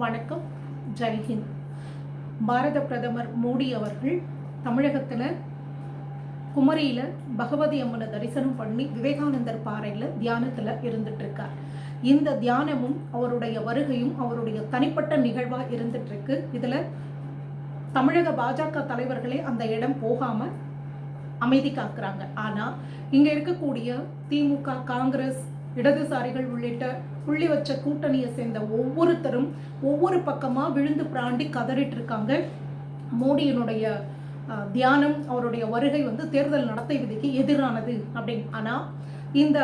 வணக்கம். ஜெய்ஹிந்த் பாரத பிரதமர் மோடி அவர்கள் தமிழகத்தில் குமரியில் பகவதி அம்மனை தரிசனம் பண்ணி விவேகானந்தர் பாறையில் தியானத்தில் இருந்துட்டுருக்கார். இந்த தியானமும் அவருடைய வருகையும் அவருடைய தனிப்பட்ட நிகழ்வாக இருந்துட்டுருக்கு. இதில் தமிழக பாஜக தலைவர்களே அந்த இடம் போகாமல் அமைதி காக்குறாங்க. ஆனால் இங்கே இருக்கக்கூடிய திமுக காங்கிரஸ் இடதுசாரிகள் உள்ளிட்ட புள்ளி வச்ச கூட்டணியை சேர்ந்த ஒவ்வொருத்தரும் ஒவ்வொரு பக்கமாக விழுந்து பிராண்டி கதறிட்டு இருக்காங்க. மோடியினுடைய தியானம் அவருடைய வருகை வந்து தேர்தல் நடத்தை விதிக்கு எதிரானது அப்படின்னு. ஆனால் இந்த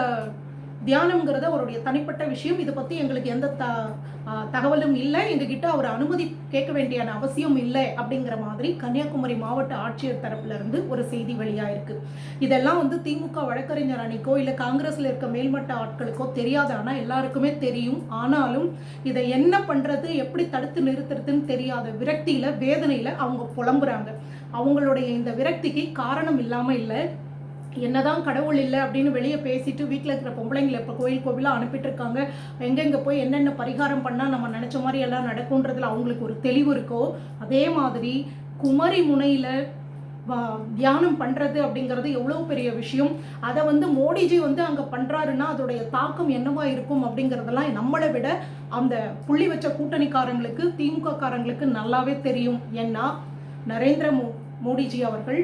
தியானம்ங்கிறது அவருடைய தனிப்பட்ட விஷயம். இதை பற்றி எங்களுக்கு எந்த த தகவலும் இல்லை. எங்ககிட்ட அவர் அனுமதி கேட்க வேண்டிய அவசியம் இல்லை அப்படிங்கிற மாதிரி கன்னியாகுமரி மாவட்ட ஆட்சியர் தரப்புலருந்து ஒரு செய்தி வெளியாயிருக்கு. இதெல்லாம் வந்து திமுக வழக்கறிஞர் அணிக்கோ இல்லை காங்கிரஸில் இருக்க மேல்மட்ட ஆட்களுக்கோ தெரியாது. ஆனால் எல்லாருக்குமே தெரியும். ஆனாலும் இதை என்ன பண்ணுறது எப்படி தடுத்து நிறுத்துறதுன்னு தெரியாத விரக்தியில் வேதனையில் அவங்க புலம்புறாங்க. அவங்களுடைய இந்த விரக்திக்கு காரணம் இல்லாமல் இல்லை. என்னதான் கடவுள் இல்லை அப்படின்னு வெளியே பேசிட்டு வீட்டில் இருக்கிற பொம்பளைங்களை இப்போ கோயில் கோவிலாக அனுப்பிட்டு இருக்காங்க எங்கெங்கே போய் என்னென்ன பரிகாரம் பண்ணால் நம்ம நினச்ச மாதிரி எல்லாம் நடக்குன்றதுல அவங்களுக்கு ஒரு தெளிவு இருக்கோ அதே மாதிரி குமரி முனையில் தியானம் பண்ணுறது அப்படிங்கிறது எவ்வளோ பெரிய விஷயம். அதை வந்து மோடிஜி வந்து அங்கே பண்ணுறாருன்னா அதோடைய தாக்கம் என்னவா இருக்கும் அப்படிங்கிறதெல்லாம் நம்மளை விட அந்த புள்ளி வச்ச கூட்டணிக்காரங்களுக்கு திமுக காரங்களுக்கு நல்லாவே தெரியும். ஏன்னா நரேந்திர மோ மோடிஜி அவர்கள்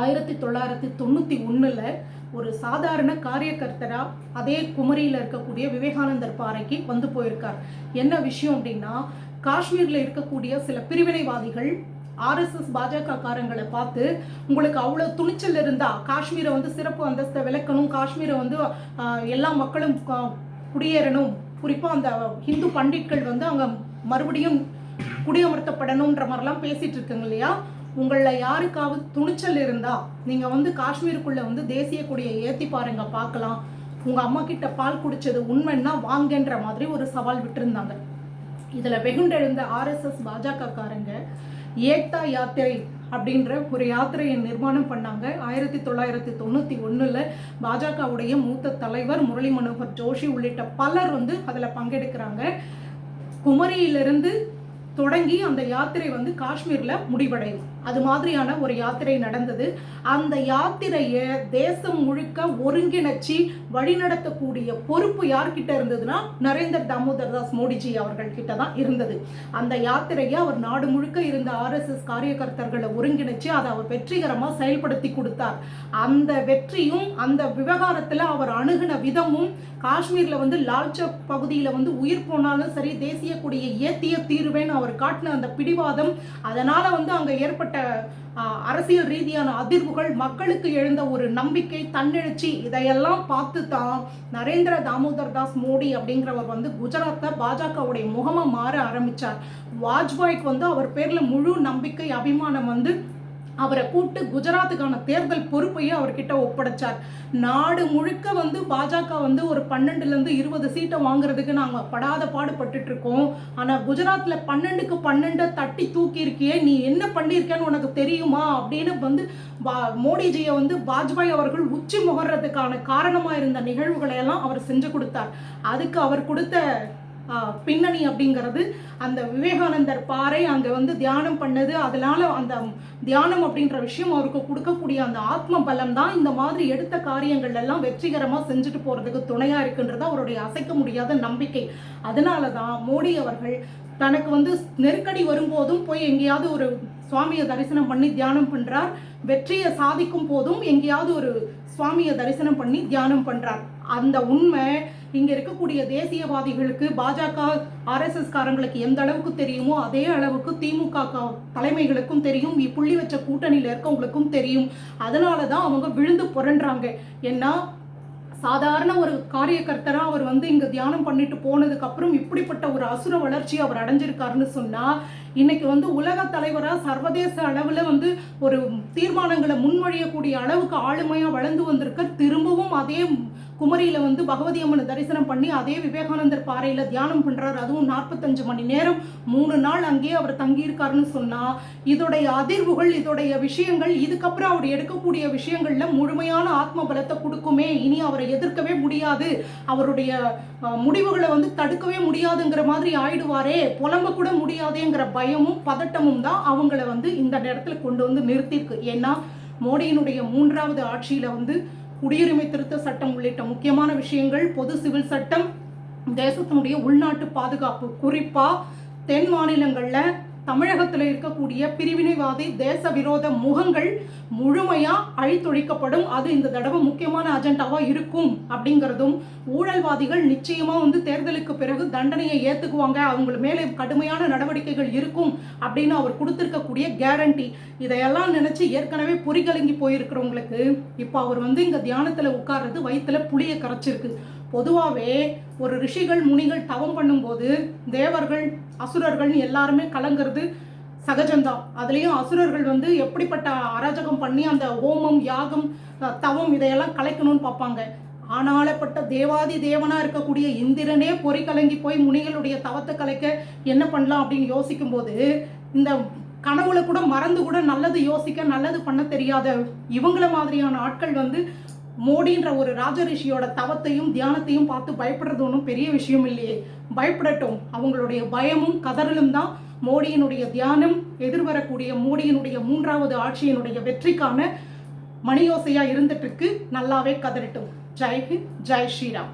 ஆயிரத்தி தொள்ளாயிரத்தி தொண்ணூற்றி ஒன்றில் ஒரு சாதாரண காரியகர்த்தராக அதே குமரியில் இருக்கக்கூடிய விவேகானந்தர் பாறைக்கு வந்து போயிருக்கார். என்ன விஷயம் அப்படின்னா காஷ்மீரில் இருக்கக்கூடிய சில பிரிவினைவாதிகள் ஆர்எஸ்எஸ் பாஜக காரங்களை பார்த்து உங்களுக்கு அவ்வளோ துணிச்சல் இருந்தா காஷ்மீரை வந்து சிறப்பு அந்தஸ்தை விளக்கணும் காஷ்மீரை வந்து எல்லா மக்களும் குடியேறணும். குறிப்பாக அந்த ஹிந்து பண்டிட்கள் வந்து அங்கே மறுபடியும் குடியமர்த்தப்படணுன்ற மாதிரிலாம் பேசிட்டு இருக்குங்க இல்லையா? உங்களில் யாருக்காவது துணிச்சல் இருந்தால் நீங்கள் வந்து காஷ்மீருக்குள்ளே வந்து தேசிய கொடியை ஏற்றி பாருங்க பார்க்கலாம். உங்கள் அம்மா கிட்ட பால் குடித்தது உண்மைன்னா வாங்கன்ற மாதிரி ஒரு சவால் விட்டுருந்தாங்க. இதில் வெகுண்டெழுந்த ஆர்எஸ்எஸ் பாஜக காரங்க ஏக்தா யாத்திரை அப்படின்ற ஒரு யாத்திரையை நிர்மாணம் பண்ணாங்க. ஆயிரத்தி தொள்ளாயிரத்தி தொண்ணூற்றி ஒன்றில் பாஜகவுடைய மூத்த தலைவர் முரளி மனோகர் ஜோஷி உள்ளிட்ட பலர் வந்து அதில் பங்கெடுக்கிறாங்க. குமரியிலிருந்து தொடங்கி அந்த யாத்திரை வந்து காஷ்மீரில் முடிவடையும். அது மாதிரியான ஒரு யாத்திரை நடந்தது. அந்த யாத்திரையை தேசம் முழுக்க ஒருங்கிணைச்சி வழிநடத்தக்கூடிய பொறுப்பு யார்கிட்ட இருந்ததுன்னா நரேந்திர தாமோதர் தாஸ் மோடிஜி அவர்கள் கிட்ட தான் இருந்தது. அந்த யாத்திரையை அவர் நாடு முழுக்க இருந்த ஆர்எஸ்எஸ் காரியகர்த்தர்களை ஒருங்கிணைச்சு அதை அவர் வெற்றிகரமாக செயல்படுத்தி கொடுத்தார். அந்த வெற்றியும் அந்த விவகாரத்தில் அவர் அணுகின விதமும் காஷ்மீரில் வந்து லால்ச்சப் பகுதியில் வந்து உயிர் போனாலும் சரி தேசிய கொடியை ஏத்திய தீர்வேன்னு அவர் காட்டின அந்த பிடிவாதம் அதனால வந்து அங்கே ஏற்பட்ட ஏற்பட்ட அரசியல் ரீதியான அதிர்வுகள் மக்களுக்கு எழுந்த ஒரு நம்பிக்கை தன்னெழுச்சி இதையெல்லாம் பார்த்து தான் நரேந்திர தாமோதர் தாஸ் மோடி அப்படிங்கிறவர் வந்து குஜராத்தை பாஜகவுடைய முகமாக மாற ஆரம்பிச்சார். வாஜ்பாய்க்கு வந்து அவர் பேரில் முழு நம்பிக்கை அபிமானம் வந்து அவரை கூட்டு குஜராத்துக்கான தேர்தல் பொறுப்பையும் அவர்கிட்ட ஒப்படைச்சார். நாடு முழுக்க வந்து பாஜக வந்து ஒரு பன்னெண்டுலேருந்து இருபது சீட்டை வாங்குறதுக்கு நாங்கள் படாத பாடுபட்டுட்டு இருக்கோம். ஆனால் குஜராத்தில் பன்னெண்டுக்கு பன்னெண்டை தட்டி தூக்கி இருக்கியே நீ என்ன பண்ணியிருக்கேன்னு உனக்கு தெரியுமா? அப்படின்னு வந்து வா- மோடிஜியை வந்து வாஜ்பாய் அவர்கள் உச்சி முகர்றதுக்கான காரணமாக இருந்த நிகழ்வுகளை எல்லாம் அவர் செஞ்சு கொடுத்தார். அதுக்கு அவர் கொடுத்த பின்னணி அப்படிங்கிறது அந்த விவேகானந்தர் பாறை அங்கே வந்து தியானம் பண்ணது. அதனால அந்த தியானம் அப்படின்ற விஷயம் அவருக்கு கொடுக்கக்கூடிய அந்த ஆத்ம பலம் தான் இந்த மாதிரி எடுத்த காரியங்கள் எல்லாம் வெற்றிகரமாக செஞ்சுட்டு போகிறதுக்கு துணையாக இருக்குன்றது அவருடைய அசைக்க முடியாத நம்பிக்கை. அதனால தான் மோடி அவர்கள் தனக்கு வந்து நெருக்கடி வரும்போதும் போய் எங்கேயாவது ஒரு சுவாமியை தரிசனம் பண்ணி தியானம் பண்ணுறார் வெற்றியை சாதிக்கும் போதும் எங்கேயாவது ஒரு சுவாமியை தரிசனம் பண்ணி தியானம் பண்ணுறார் அந்த உண்மை இங்க இருக்கக்கூடிய தேசியவாதிகளுக்கு பாஜக ஆர்எஸ்எஸ் காரங்களுக்கு எந்த அளவுக்கு தெரியுமோ அதே அளவுக்கு திமுக தலைமைகளுக்கும் தெரியும். இப்புள்ளி புள்ளி வச்ச கூட்டணியில இருக்கவங்களுக்கும் தெரியும். அதனால தான் அவங்க விழுந்து புரண்டுறாங்க. ஏன்னா சாதாரண ஒரு காரியகர்த்தராக அவர் வந்து இங்கே தியானம் பண்ணிட்டு போனதுக்கு அப்புறம் இப்படிப்பட்ட ஒரு அசுர வளர்ச்சி அவர் அடைஞ்சிருக்காருன்னு சொன்னா இன்னைக்கு வந்து உலக தலைவராக சர்வதேச அளவில் வந்து ஒரு தீர்மானங்களை முன்மொழியக்கூடிய அளவுக்கு ஆளுமையாக வளர்ந்து வந்திருக்க திரும்பவும் அதே குமரியில வந்து பகவதி அம்மனை தரிசனம் பண்ணி அதே விவேகானந்தர் பாறையில தியானம் பண்றாரு. அதுவும் நாற்பத்தஞ்சு மணி நேரம். மூணு நாள் அங்கேயே அவர் தங்கியிருக்காருன்னு சொன்னா இதோடைய அதிர்வுகள் இதோடைய விஷயங்கள் இதுக்கப்புறம் அவர் எடுக்கக்கூடிய விஷயங்கள்ல முழுமையான ஆத்ம பலத்தை கொடுக்குமே. இனி அவரை எதிர்க்கவே முடியாது. அவருடைய முடிவுகளை வந்து தடுக்கவே முடியாதுங்கிற மாதிரி ஆயிடுவாரே. புலம்ப கூட முடியாதேங்கிற பயமும் பதட்டமும் தான் அவங்கள வந்து இந்த நேரத்தில் கொண்டு வந்து நிறுத்தியிருக்கு. ஏன்னா மோடியினுடைய மூன்றாவது ஆட்சியில வந்து குடியுரிமை திருத்த சட்டம் உள்ளிட்ட முக்கியமான விஷயங்கள் பொது சிவில் சட்டம் தேசத்தினுடைய உள்நாட்டு பாதுகாப்பு குறிப்பாக தென் மாநிலங்களில் தமிழகத்தில் இருக்கக்கூடிய பிரிவினைவாதி தேச விரோத முகங்கள் முழுமையாக அழித்தொழிக்கப்படும். அது இந்த தடவை முக்கியமான அஜெண்டாவாக இருக்கும் அப்படிங்கிறதும் ஊழல்வாதிகள் நிச்சயமாக வந்து தேர்தலுக்கு பிறகு தண்டனையை ஏற்றுக்குவாங்க அவங்க மேலே கடுமையான நடவடிக்கைகள் இருக்கும் அப்படின்னு அவர் கொடுத்துருக்கக்கூடிய கேரண்டி இதையெல்லாம் நினச்சி ஏற்கனவே பொறிகலங்கி போயிருக்கிறவங்களுக்கு இப்போ அவர் வந்து இங்கே தியானத்தில் உட்கார்றது வயிற்றுல புளியை கரைச்சிருக்கு. பொதுவாகவே ஒரு ரிஷிகள் முனிகள் தவம் பண்ணும்போது தேவர்கள் அசுரர்கள்னு எல்லாருமே கலங்கிறது சகஜம்தான் அதுலேயும் அசுரர்கள் வந்து எப்படிப்பட்ட அராஜகம் பண்ணி அந்த ஹோமம் யாகம் தவம் இதையெல்லாம் கலைக்கணும்னு பார்ப்பாங்க. ஆனாலப்பட்ட தேவாதி தேவனாக இருக்கக்கூடிய இந்திரனே பொறி கலங்கி போய் முனிகளுடைய தவத்தை கலைக்க என்ன பண்ணலாம் அப்படின்னு யோசிக்கும்போது இந்த கனவுல கூட மறந்து கூட நல்லது யோசிக்க நல்லது பண்ண தெரியாத இவங்கள மாதிரியான ஆட்கள் வந்து மோடின்ற ஒரு ராஜரிஷியோட தவத்தையும் தியானத்தையும் பார்த்து பயப்படுறது ஒன்றும் பெரிய விஷயம் இல்லையே. பயப்படட்டும். அவங்களுடைய பயமும் கதறலும் தான் மோடியினுடைய தியானம். எதிர்வரக்கூடிய மோடியினுடைய மூன்றாவது ஆட்சியினுடைய வெற்றிக்கான மணியோசையா இருந்துட்டு இருக்கு நல்லாவே கதறட்டும். ஜெய்ஹிந்த் ஜெய் ஸ்ரீராம்.